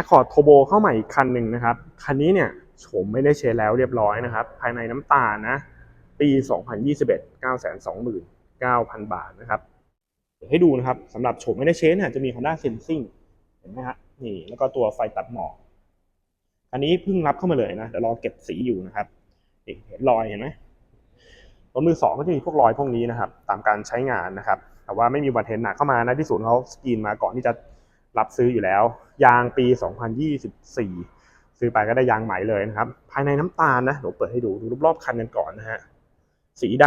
Accord Turbo เข้าใหม่อีกคันหนึ่งนะครับ คันนี้เนี่ยโฉมไม่ได้เชนแล้วเรียบร้อยนะครับ ภายในน้ำตาลนะ ปี 2021 929,000 บาทนะครับ เดี๋ยวให้ดูนะครับสำหรับโฉมไม่ได้เชนเนี่ยจะมี Honda Sensing เห็นไหมฮะนี่แล้วก็ตัวไฟตัดหมอกอันนี้เพิ่งรับเข้ามาเลยนะเดี๋ยวรอเก็บสีอยู่นะครับนี่เห็นรอยเห็นไหมรถมือสองก็จะมีพวกรอยพวกนี้นะครับ ตามการใช้งานนะครับ แต่ว่าไม่มีวันเห็นหนักเข้ามานะที่ศูนย์เขาสกรีนมาก่อนที่จะ รับซื้ออยู่แล้ว ยางปี 2024 ซื้อไปก็ได้ยางใหม่เลยนะครับ ภายในน้ำตาลนะเดี๋ยวเปิดให้ดูดูรอบๆคันกันก่อนนะฮะสีด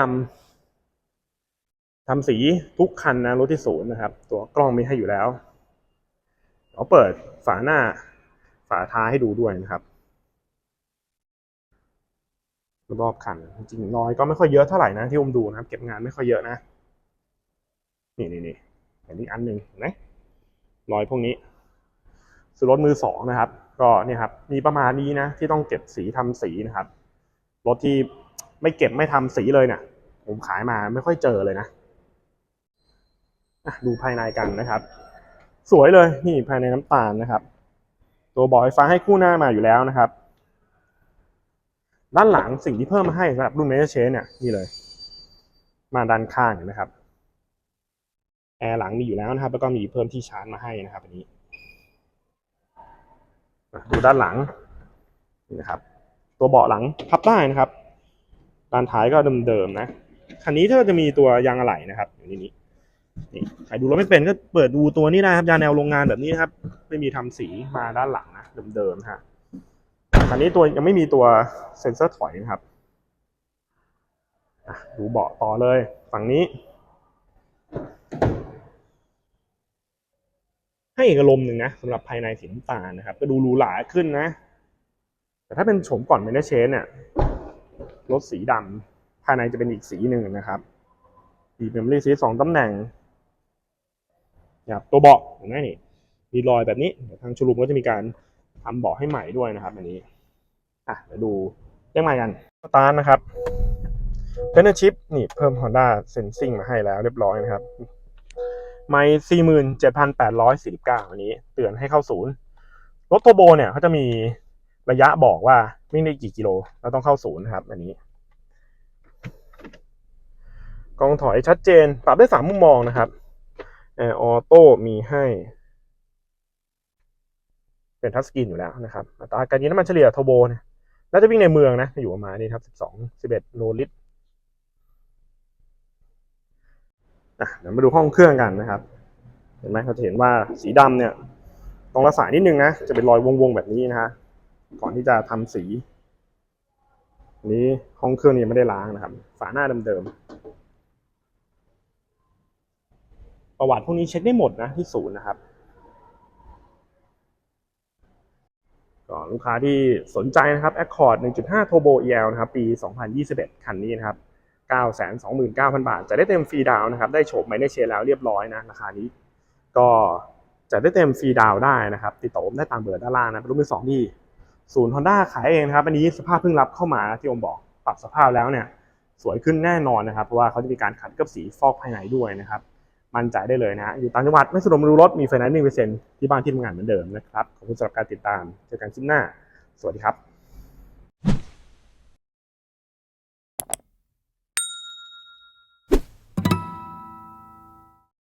ำทำสีทุกคันนะรถที่ศูนย์นะครับ ตัวกล้องมีให้อยู่แล้วเราเปิดฝาหน้าฝาท้ายให้ดูด้วยนะครับรอบคันจริงๆรอยก็ไม่ค่อยเยอะเท่าไหร่นะที่ผมดูนะครับ เก็บงานไม่ค่อยเยอะนะ นี่นี่นี่เห็นอีกอันหนึ่งนไหม รอยพวกนี้ซื้อรถมือสองนะครับ ก็เนี่ยครับมีประมาณนี้นะที่ต้องเก็บสีทำสีนะครับรถที่ไม่เก็บไม่ทำสีเลยเนี่ยผมขายมาไม่ค่อยเจอเลยนะะดูภายในกันนะครับ สวยเลยนี่ภายในน้ำตาลนะครับ ตัวบอกไฟฟ้าให้คู่หน้ามาอยู่แล้วนะครับ ด้านหลังสิ่งที่เพิ่มมาให้สำหรับรุ่นเมเจอร์เชนเนี่ยนี่เลย มาด้านข้างเห็นไหมครับ แอร์หลังมีอยู่แล้วนะครับ แล้วก็มีเพิ่มที่ชาร์จมาให้นะครับอันนี้ดูด้านหลังนี่นะครับ ตัวเบาะหลังพับได้นะครับด้านท้ายก็เดิมๆนะคันนี้ถ้าจะมีตัวยางอะไหล่นะครับอยู่ในนี้นี่ใครดูรถไม่เป็นก็เปิดดูตัวนี้ได้ครับยางแนวโรงงานแบบนี้นะครับ ไม่มีทำสีมาด้านหลังนะเดิมๆฮะคันนี้ตัวยังไม่มีตัวเซ็นเซอร์ถอยนะครับดูเบาะต่อเลย ฝั่งนี้ ให้อีกอารมณ์หนึ่งนะสำหรับภายในสีน้ำตาลนะครับ ก็ดูหรูหราขึ้นนะ แต่ถ้าเป็นโฉมก่อนเมนเชนเนี่ยรถสีดำภายในจะเป็นอีกสีหนึ่งนะครับมีเมมโมรี่ซีสองตำแหน่งนะครับตัวเบาะเห็นไหมนี่มีรอยแบบนี้เดี๋ยวทางชูรูมก็จะมีการทำเบาะให้ใหม่ด้วยนะครับ อันนี้อะเดี๋ยวดูเรื่องใหม่กันสตาร์ทนะครับเพนเนอร์ชิปนี่เพิ่ม Honda Sensing มาให้แล้วเรียบร้อยนะครับ ไม่สี่หมื่นเจ็ดพันแปดร้อยสี่สิบเก้าอันนี้ เตือนให้เข้าศูนย์ รถโทโบเนี่ยเขาจะมีระยะบอกว่าวิ่งได้กี่กิโลแล้วต้องเข้าศูนย์นะครับ อันนี้ กองถอยชัดเจน ปรับได้สามมุมมองนะครับแอร์ออโต้มีให้ เป็นทัชสกรีนอยู่แล้วนะครับอัตราการยิงน้ำมันเฉลี่ยโทโบเนี่ยน่าจะวิ่งในเมืองนะ อยู่ประมาณนี้ครับสิบสองสิบเอ็ดโลลิตรอะ เดี๋ยวมาดูห้องเครื่องกันนะครับ เห็นไหมเราจะเห็นว่าสีดำเนี่ยตรงรักษานิดนึงนะจะเป็นรอยวงๆแบบนี้นะฮะก่อนที่จะทำสีนี้ห้องเครื่องนี้ไม่ได้ล้างนะครับ ฝาหน้าเดิมๆประวัติพวกนี้เช็คได้หมดนะที่ศูนย์นะครับก็ลูกค้าที่สนใจนะครับ Accord 1.5 Turbo EL นะครับ ปี 2021 คันนี้นะครับ 929,000 บาท จะได้เต็มฟรีดาวนะครับ ได้โฉมไม่ได้เชยร์แล้วเรียบร้อยนะราคานี้ ก็จะได้เต็มฟรีดาวได้นะครับ ติดต่อผมได้ตามเบอร์ด้านล่างนะเป็นรุ่นมือสองที่ศูนย์ฮอนด้าขายเองนะครับ อันนี้สภาพเพิ่งรับเข้ามาที่ผมบอกปรับสภาพแล้วเนี่ย สวยขึ้นแน่นอนนะครับ เพราะว่าเขาจะมีการขัดกับสีฟอกภายในด้วยนะครับ มั่นใจได้เลยนะฮะอยู่ต่างจังหวัดไม่สะดวกมาดูรถมีไฟแนนซ์หนึ่งเปอร์เซ็นต์ที่บ้านที่ทำงานเหมือนเดิมนะครับขอบคุณสำหรับการติดตามเจอกันคลิปหน้า สวัสดีครับ